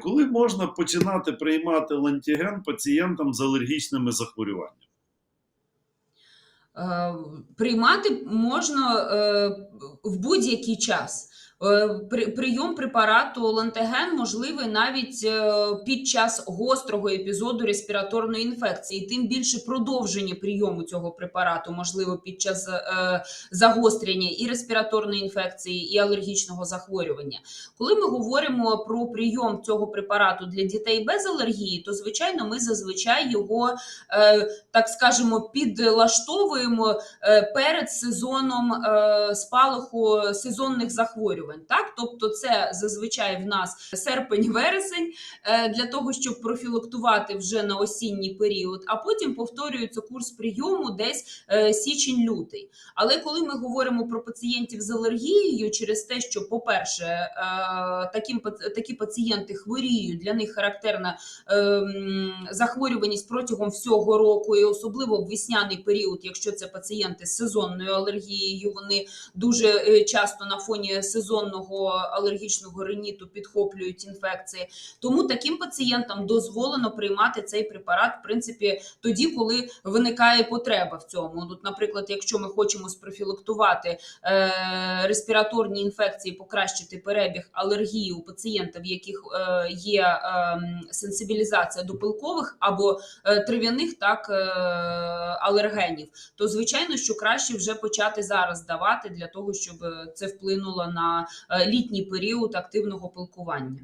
Коли можна починати приймати лантіген пацієнтам з алергічними захворюваннями? Е, Приймати можна е, в будь-який час. Е, при- Прийом препарату лантеген можливий навіть е, під час гострого епізоду респіраторної інфекції, тим більше продовження прийому цього препарату можливо під час е, загострення і респіраторної інфекції, і алергічного захворювання. Коли ми говоримо про прийом цього препарату для дітей без алергії, то звичайно ми зазвичай його так скажемо, підлаштовуємо перед сезоном спалаху сезонних захворювань. Так, тобто, це зазвичай в нас серпень-вересень е, для того, щоб профілактувати вже на осінній період, а потім повторюється курс прийому десь е, січень-лютий. Але коли ми говоримо про пацієнтів з алергією, через те, що, по-перше, е, таким, такі пацієнти хворіють, для них характерна захворюваність протягом всього року, і особливо в весняний період, якщо це пацієнти з сезонною алергією, вони дуже часто на фоні сезонного алергічного риніту підхоплюють інфекції. Тому таким пацієнтам дозволено приймати цей препарат, в принципі, тоді, коли виникає потреба в цьому. Тут, наприклад, якщо ми хочемо спрофілактувати е, респіраторні інфекції, покращити перебіг алергії у пацієнта, в яких е, є е, сенсибілізація до пилкових або трав'яних так е, алергенів, то звичайно, що краще вже почати зараз давати для того, щоб е, це вплинуло на е, літній період активного пилкування.